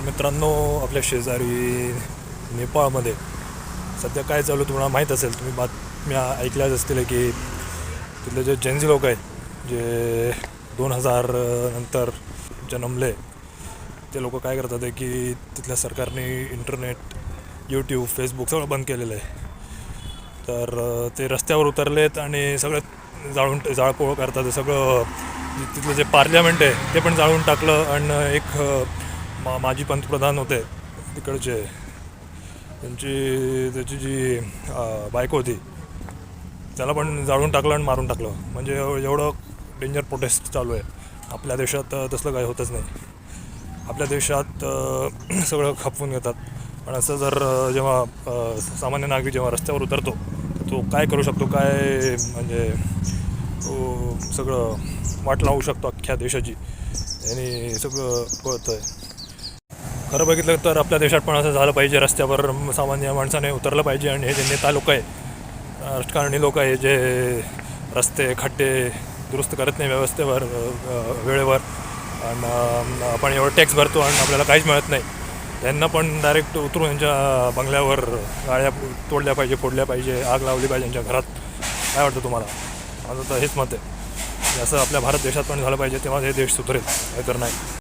तर मित्रांनो आपल्या शेजारी नेपाळमध्ये सध्या काय चालू तुम्हाला माहीत असेल तुम्ही बातम्या ऐकल्याच असतील की तिथले जे जेन्झी लोक आहेत जे दोन हजार नंतर जन्मले ते लोक काय करतात आहे की तिथल्या सरकारने इंटरनेट यूट्यूब फेसबुक सगळं बंद केलेलं आहे. तर ते रस्त्यावर उतरलेत आणि सगळं जाळून जाळपोळ करतात. सगळं तिथलं जे पार्लमेंट आहे ते पण जाळून टाकलं. आणि एक मा माजी पंतप्रधान होते. तिकडचे त्यांची त्याची जी बायको होती त्याला पण जाळून टाकलं आणि मारून टाकलं. म्हणजे एवढं डेंजर प्रोटेस्ट चालू आहे. आपल्या देशात तसलं काही होतच नाही. आपल्या देशात सगळं खपवून घेतात. पण असं जर जेव्हा सामान्य नागरिक जेव्हा रस्त्यावर उतरतो तो काय करू शकतो? काय म्हणजे तो सगळं वाट लावू शकतो अख्ख्या देशाची? आणि सगळं कळतं आहे खरं बघितलं तर आपल्या देशात पण असं झालं पाहिजे रस्त्यावर सामान्य माणसाने उतरलं पाहिजे आणि हे जे नेता लोक आहे राजकारणी लोक आहे जे रस्ते खड्डे दुरुस्त करत नाही व्यवस्थेवर वेळेवर आणि आपण एवढं टॅक्स भरतो आणि आपल्याला काहीच मिळत नाही त्यांना पण डायरेक्ट उतरून यांच्या बंगल्यावर गाड्या तोडल्या पाहिजे फोडल्या पाहिजे आग लावली पाहिजे यांच्या घरात. काय वाटतं तुम्हाला? माझं तर हेच मत आहे. असं आपल्या भारत देशात पण झालं पाहिजे तेव्हा हे देश सुधरेल नाहीतर नाही.